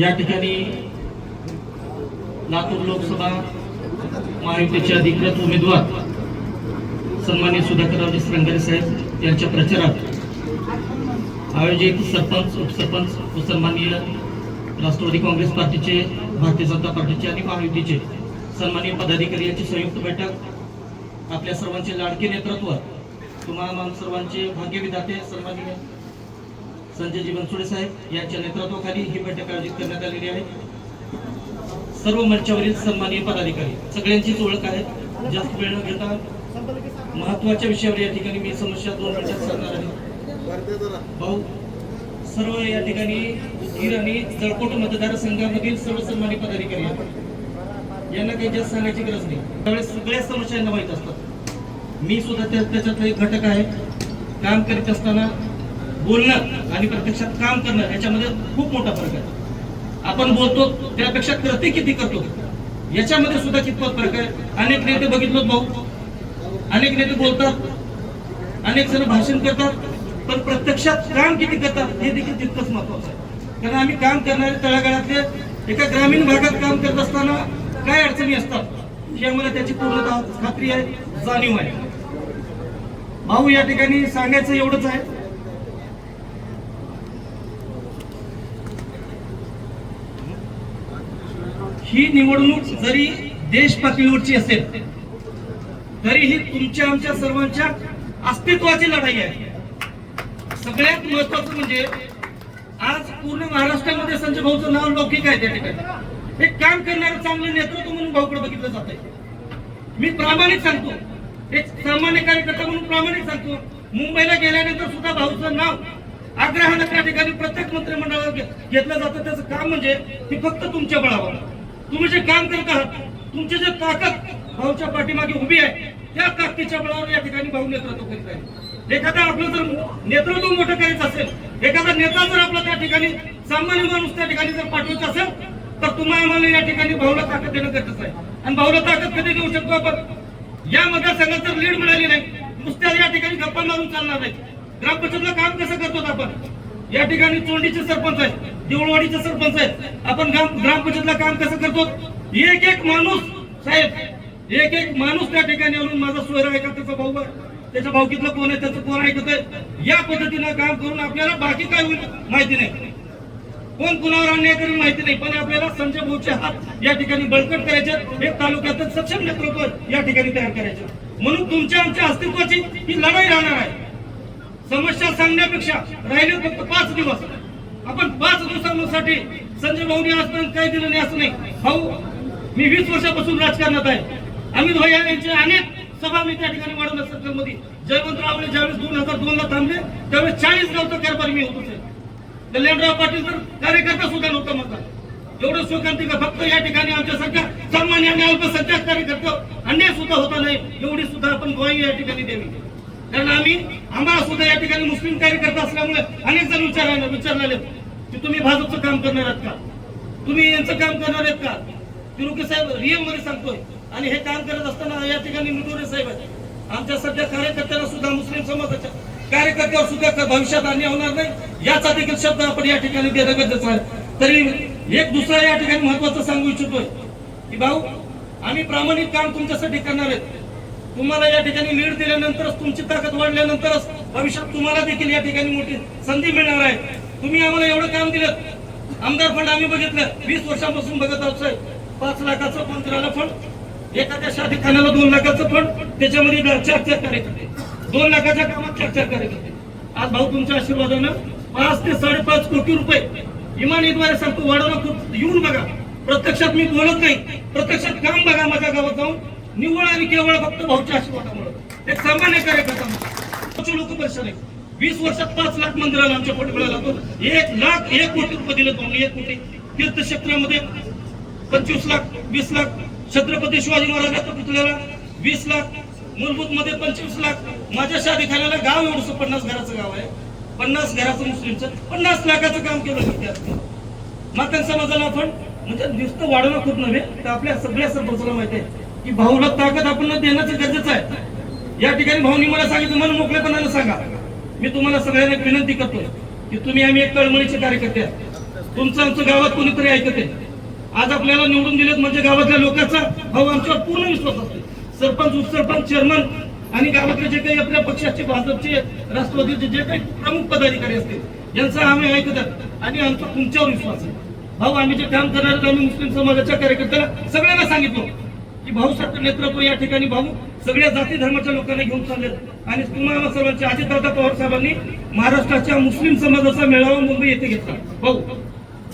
या ठिकाणी लातूर लोकसभा महायुतीचे अधिकृत उमेदवार सन्मान्य सुधाकररावजी श्रंगारे साहेब यांच्या प्रचारात आयोजित सरपंच उपसरपंच व सन्माननीय राष्ट्रवादी काँग्रेस पार्टीचे भारतीय जनता पार्टीचे आणि महायुतीचे सन्माननीय पदाधिकारी यांची संयुक्त बैठक. आपल्या सर्वांचे लाडके नेतृत्व. तुम्हाला सर्वांचे भाग्यविधाते सन्माननीय संजयजी बनसोडे साहेब यांच्या नेतृत्वाखाली ही बैठक आयोजित करण्यात आलेली आहे. सर्व मंचावरील सन्माननीय पदाधिकारी सगळ्यांचीच ओळख आहे. जास्त वेळ न घेता महत्त्वाच्या विषयावर या ठिकाणी मी समस्या दोन मिनिटात सांगणार आहे. भाऊ सर्व या ठिकाणी उदगीर आणि जळकोट मतदारसंघामधील सर्व सन्मानित पदाधिकारी आहेत. यांना काही जास्त सांगायची गरज नाही. त्यावेळेस सगळ्या समस्या यांना माहीत असतात. मी सुद्धा त्या त्याच्यातला एक घटक आहे. काम करीत असताना बोलणं आणि प्रत्यक्षात काम करणं याच्यामध्ये खूप मोठा फरक आहे. आपण बोलतो त्यापेक्षा कृती किती करतो? याच्यामध्ये सुद्धा कितपत फरक आहे? अनेक नेते बघितलो भाऊ. अनेक नेते बोलतात. अनेक जण भाषण करतात. पण प्रत्यक्षात काम किती करतात हे देखील तितकंच महत्वाचं आहे. कारण आम्ही काम करणारे तळागाळातले एका ग्रामीण भागात काम करत असताना काय अडचणी असतात? हे आम्हाला त्याची पूर्णतः खात्री आहे जाणीव आहे. भाऊ या ठिकाणी सांगायचं एवढंच आहे. ही निवडणूक जरी देश पातळीवरची असेल तरीही तुमच्या आमच्या सर्वांच्या अस्तित्वाची लढाई आहे. सगळ्यात महत्वाचं म्हणजे आज पूर्ण महाराष्ट्रामध्ये संजय भाऊचं नाव लौकिक आहे त्या ठिकाणी. हे काम करणारं चांगलं नेतृत्व म्हणून भाऊकडे बघितलं जात आहे. मी प्रामाणिक सांगतो. एक सामान्य कार्यकर्ता म्हणून प्रामाणिक सांगतो. मुंबईला गेल्यानंतर सुद्धा भाऊचं नाव आग्रहानं त्या ठिकाणी प्रत्येक मंत्रिमंडळात घेतलं जातं. त्याचं काम म्हणजे ते फक्त तुमच्या बळावर. तुम्ही जे काम करत आहात तुमची जे ताकद भाऊच्या पाठीमागे उभी आहे त्या ताकदीच्या बळावर या ठिकाणी भाऊ नेतृत्व करीत आहे एखादा आपलं जर नेतृत्व मोठं करायचं असेल एखादा नेता जर आपला त्या ठिकाणी सामान्य माणूस त्या ठिकाणी जर पाठवायचा असेल तर तुम्हाला आम्हाला या ठिकाणी भाऊला ताकद देणं गरजेचं आहे. आणि भाऊला ताकद कधी देऊ शकतो आपण? या मतदारसंघात जर लीड मिळाली नाही नुसत्या या ठिकाणी गप्पा मारून चालणार नाही. ग्रामपंचायतला काम कसं करतो आपण? या ठिकाणी चोंडीचे सरपंच आहेत देऊळवाडीचे सरपंच आहेत. आपण ग्रामपंचायतला काम कसं करतो? एक एक माणूस साहेब एक एक माणूस त्या ठिकाणी आणून माझा सोयरा ऐका त्याचा भाऊ त्याच्या भाऊकीतलं कोण आहे? त्याचं कोण ऐकत आहे? या पद्धतीनं काम करून आपल्याला बाकी काय होईल माहिती नाही. कोण कुणावर अन्याय करून माहिती नाही पण आपल्याला संजय भाऊचे हात या ठिकाणी बळकट करायचे एक तालुक्यात सक्षम नेतृत्व या ठिकाणी तयार करायचे म्हणून तुमच्या आमच्या अस्तित्वाची ही लढाई राहणार आहे. समस्या सांगण्यापेक्षा राहिले फक्त पाच दिवस. आपण पाच दिवसांसाठी संजय भाऊनी आजपर्यंत काही दिलं नाही असं नाही. भाऊ मी वीस वर्षापासून राजकारणात आहे. अमित भाई यांचे अनेक सभा मी त्या ठिकाणी वाढवल्या सरकारमध्ये. जयवंतरावले ज्यावेळेस दोन हजार दोन ला थांबले त्यावेळेस चाळीस गावचा कारभारी मी होतो कल्याणराव पाटील तर कार्यकर्ता सुद्धा नव्हता माझा एवढं का? फक्त या ठिकाणी आमच्यासारख्या सामान्य आणि अल्पसंख्याक कार्यकर्ते अन्याय सुद्धा होता नाही एवढी सुद्धा आपण ग्वाही या ठिकाणी द्यावी. कारण आम्ही आम्हाला सुद्धा या ठिकाणी मुस्लिम कार्यकर्ता असल्यामुळे अनेक जण विचारायला विचारलेले की तुम्ही भाजपचं काम करणार आहात का? तुम्ही यांचं काम करणार आहेत का? तिरुके साहेब रिअलमध्ये सांगतोय. आणि हे काम करत असताना या ठिकाणी मिटोरे साहेब आहेत. आमच्या सध्या कार्यकर्त्यांना सुद्धा मुस्लिम समाजाच्या कार्यकर्त्यावर सुद्धा भविष्यात अन्याय होणार नाही. याचा देखील शब्द आपण या ठिकाणी देणं गरजेचं आहे. तरी एक दुसरा या ठिकाणी महत्वाचं सांगू इच्छितोय. की भाऊ आम्ही प्रामाणिक काम तुमच्यासाठी करणार आहेत. तुम्हाला या ठिकाणी लीड दिल्यानंतरच तुमची ताकद वाढल्यानंतरच भविष्यात तुम्हाला देखील या ठिकाणी मोठी संधी मिळणार आहे. तुम्ही आम्हाला एवढं काम दिलं. आमदार फंड आम्ही बघितलं. वीस वर्षापासून बघत आहोत साहेब. पाच लाखाचं मंत्र्याला फंड एखाद्या शादी खाण्याला दोन लाखाचं फंड त्याच्यामध्ये चार चार कार्यकर्ते. दोन लाखाच्या कामात चार चार कार्यकर्ते. आज भाऊ तुमच्या आशीर्वादानं पाच ते साडेपाच कोटी रुपये इमानीद्वारे सांगतो वाढवणं येऊन बघा. प्रत्यक्षात मी बोलत नाही. प्रत्यक्षात काम बघा माझ्या गावात जाऊन. निव्वळ आणि केवळ फक्त भाऊच्या आशीर्वादामुळे. एक सामान्य कार्यकर्ता लोक परेशान आहे वीस वर्षात पाच लाख मंदिराला आमच्या पोट मिळाला होतो एक लाख एक कोटी रुपये दिले भाऊनी एक कोटी. तीर्थक्षेत्रामध्ये पंचवीस लाख वीस लाख. छत्रपती शिवाजी महाराजांच्या पुतळ्याला वीस लाख. मूलभूत मध्ये पंचवीस लाख. माझ्या शादी खाण्याला गाव एवढंसं पन्नास घराचं गाव आहे. पन्नास घराचं मुस्लिमचं. पन्नास लाखाचं काम केलं होतं मातन समाजाला आपण म्हणजे नुसतं वाढवणं खूप नव्हे तर आपल्या सगळ्या सरपंचाला माहिती आहे. की भाऊला ताकद आपण देण्याचं गरजेचं आहे. या ठिकाणी भाऊनी मला सांगितलं मला मोकळेपणानं सांगा. मी तुम्हाला सगळ्यांना एक विनंती करतोय की तुम्ही आम्ही एक कळमळीचे कार्यकर्ते आहात. तुमचं आमचं गावात कोणीतरी ऐकत आहे? आज आपल्याला निवडून दिलेत म्हणजे गावातल्या लोकांचा भाऊ आमच्यावर पूर्ण विश्वास असतो. सरपंच उपसरपंच चेअरमन आणि गावातले जे काही आपल्या पक्षाचे भाजपचे राष्ट्रवादीचे जे काही प्रमुख पदाधिकारी असतील यांचा आम्ही ऐकतात आणि आमचा तुमच्यावर विश्वास आहे. भाऊ आम्ही जे काम करणार आम्ही मुस्लिम समाजाच्या कार्यकर्त्याला सगळ्यांना सांगितलं. की भाऊ सारखं नेतृत्व या ठिकाणी भाऊ सगळ्या जाती धर्माच्या लोकांना घेऊन चाललेत. आणि तुम्हाला सर्वांच्या अजितदादा पवार साहेबांनी महाराष्ट्राच्या मुस्लिम समाजाचा मेळावा मुंबई येथे घेतला. भाऊ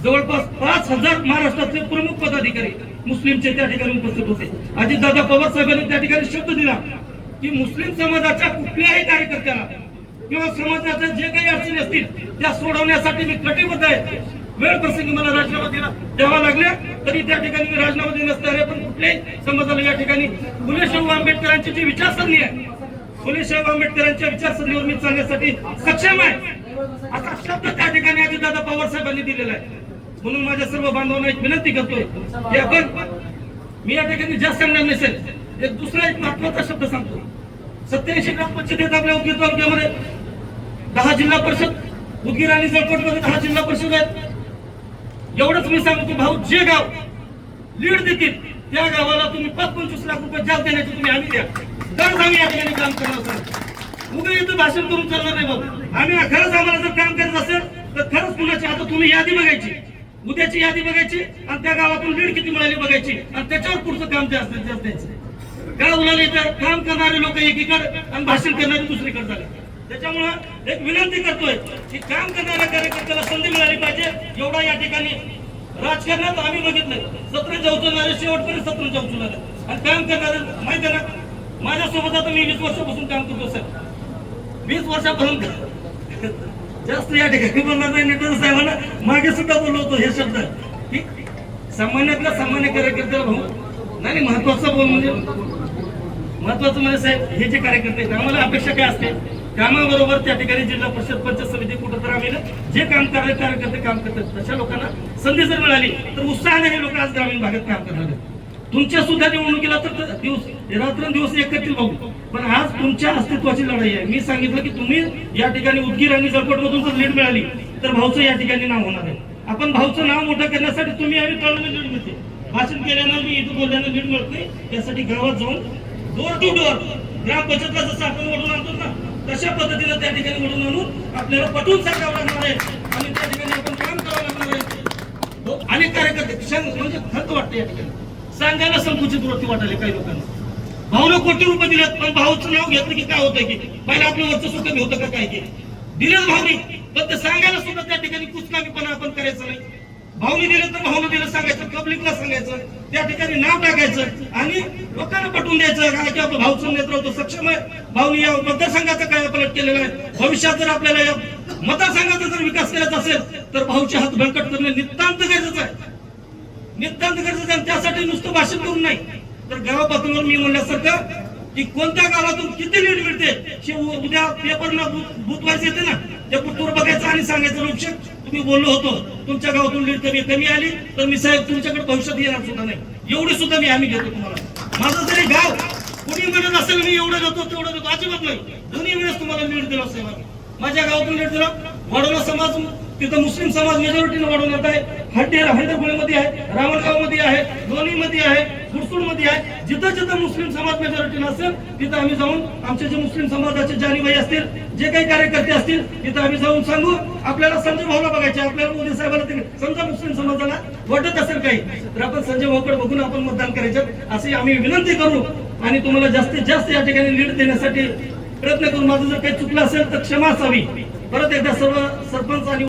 जवळपास पाच हजार महाराष्ट्राचे प्रमुख पदाधिकारी मुस्लिमचे त्या ठिकाणी उपस्थित होते. अजितदादा पवार साहेबांनी त्या ठिकाणी शब्द दिला की मुस्लिम समाजाच्या कुठल्याही कार्यकर्त्याला किंवा समाजाच्या जे काही अडचणी असतील त्या सोडवण्यासाठी मी कटिबद्ध आहे. वेळ प्रसंगी मला राजीनामा दिला द्यावा लागल्या तरी त्या ठिकाणी मी राजीनामा देण्यास पण कुठल्याही समाजाला या ठिकाणी फुले शाहू आंबेडकरांची जी विचारसरणी आहे फुले शाहू आंबेडकरांच्या विचारसरणीवर मी चालण्यासाठी सक्षम आहे. असा शब्द त्या ठिकाणी आधी दादा पवार साहेबांनी दिलेला आहे. म्हणून माझ्या सर्व बांधवांना एक विनंती करतोय की आपण मी या ठिकाणी जास्त सांगणार नसेल. एक दुसरा एक महत्त्वाचा शब्द सांगतो. सत्याऐंशी ग्रामपंचायत आपल्या उद्योग तालुक्यामध्ये. दहा जिल्हा परिषद उदगीर आणि जळकोटमध्ये दहा जिल्हा परिषद आहेत. एवढंच मी सांगतो भाऊ जे गाव लीड देतील त्या गावाला तुम्ही पाच पंचवीस लाख रुपये जास्त देण्याची तुम्ही आम्ही द्या. तर आम्ही या ठिकाणी काम करणार सर. उगा इथं भाषण करून चालणार नाही भाऊ. आम्ही खरंच आम्हाला जर काम करायचं असेल तर खरंच कुणाची आता तुम्ही यादी बघायची. उद्याची यादी बघायची आणि त्या गावातून लीड किती मिळाली बघायची आणि त्याच्यावर पुढचं काम जे असेल ते द्यायचं. काय उलाले तर काम करणारे लोक एकीकडे आणि भाषण करणारे दुसरीकडे झाले. त्याच्यामुळं एक विनंती करतोय की काम करणाऱ्या कार्यकर्त्याला संधी मिळाली पाहिजे. एवढा या ठिकाणी राजकारणात आम्ही बघितलंय. सतराच्या उचलणारे शेवटपर्यंत सतराच्या उचलणारे आणि काम करणारे माहिती आहे ना माझ्यासोबत आता मी वीस वर्षापासून काम करतो सर. वीस वर्षापासून जास्त या ठिकाणी बोलणार नाही नेटर साहेबांना मागे सुद्धा बोललो होतो हे शब्द. ठीक सामान्यातला सामान्य कार्यकर्त्याला भाऊ नाही महत्त्वाचा बोल म्हणजे महत्वाचं म्हणजे साहेब हे जे कार्यकर्ते आम्हाला अपेक्षा काय असते? कामाबरोबर त्या ठिकाणी जिल्हा परिषद पंचायत समिती कुठं तर आम्ही जे काम करणारे कार्यकर्ते काम करतात तशा लोकांना संधी जर मिळाली तर उत्साहाने हे लोक आज ग्रामीण भागात काम करणार तुमच्या सुद्धा निवडणुकीला तर दिवस रात्रंदिवस एक करतील भाऊ. पण आज तुमच्या अस्तित्वाची लढाई आहे. मी सांगितलं की तुम्ही या ठिकाणी उदगीर आणि जळकोट जर लीड मिळाली तर भाऊचं या ठिकाणी नाव होणार आहे. आपण भाऊचं नाव मोठं करण्यासाठी तुम्ही आम्ही कळवलं लीड मिळते. भाषण केल्यानं मी इथं बोलल्यानं लीड मिळत नाही. यासाठी गावात जाऊन डोर टू डोर ग्रामपंचायतला जसं आपण ओढून आणतो ना कशा पद्धतीनं त्या ठिकाणी घडून आणून आपल्याला पटवून सांगावं लागणार आहे? आणि त्या ठिकाणी आपण काम करावं लागणार आहे. हो, अनेक कार्यकर्ते म्हणजे खर्च वाटतं या ठिकाणी. सांगायला संकुचित वृत्ती वाटायला काही लोकांना. भाऊला कोटी रुपये दिलेत पण भाऊचं नाव घेतलं की काय होतं की? पहिला आपलं वर्चस्व सुद्धा कमी होतं का काय की? दिलेच भाऊनी पण ते सांगायला सुद्धा त्या ठिकाणी कुचकामीपणा आपण करायचं नाही. भाऊनी दिलं तर भाऊनं दिलं सांगायचं पब्लिकला सांगायचं त्या ठिकाणी नाव टाकायचं आणि लोकांना पटवून द्यायचं. काय की आपलं भाऊचं नेतृत्व सक्षम आहे. भाऊनी या मतदारसंघाचा काय पलट केलेला आहे? भविष्यात जर आपल्याला या मतदारसंघाचा जर विकास करायचा असेल तर भाऊचे हात बळकट करणे नितांत गरजेचं आहे. नितांत गरजेचं आहे. त्यासाठी नुसतं भाषण करून नाही. तर गाव पातळीवर मी म्हणल्यासारखं की कोणत्या गावातून किती लीड मिळते उद्या पेपरला भूत व्हायचं येते ना. ते पुटूर बघायचं आणि सांगायचं लोकशेक तुम्ही बोललो होतो. तुमच्या गावातून लीड कमी कमी आली तर मी साहेब तुमच्याकडे भविष्यात येणार सुद्धा नाही. एवढी सुद्धा मी आम्ही घेतो तुम्हाला. माझं जरी गाव कोणी म्हणत असेल मी एवढं देतो तेवढं देतो. अजिबात नाही. दोन्ही वेळेस तुम्हाला लीड दिलं साहेब माझ्या गावातून लीड दिला. वाढवला समाज तिथं मुस्लिम समाज मेजॉरिटीनं वाढवण्यात आहे. हड्डे हंडरपुळेमध्ये आहे. रावणगावमध्ये आहे. दोन्हीमध्ये आहे. गुडसूडमध्ये आहे. जिथं जिथं मुस्लिम समाज मेजॉरिटी असेल तिथं आम्ही जाऊन आमचे जे मुस्लिम समाजाचे जानीबाई असतील जे काही कार्यकर्ते असतील तिथं आम्ही जाऊन सांगू. आपल्याला संजय भाऊला बघायचे आपल्याला मोदी साहेबांना समजा मुस्लिम समाजाला वाटत असेल काही तर आपण संजय भाऊकडे बघून आपण मतदान करायचं. अशी आम्ही विनंती करू आणि तुम्हाला जास्तीत जास्त या ठिकाणी लीड देण्यासाठी प्रयत्न करू. माझं जर काही चुकलं असेल तर क्षमा असावी. परत एकदा सर्व सरपंच आणि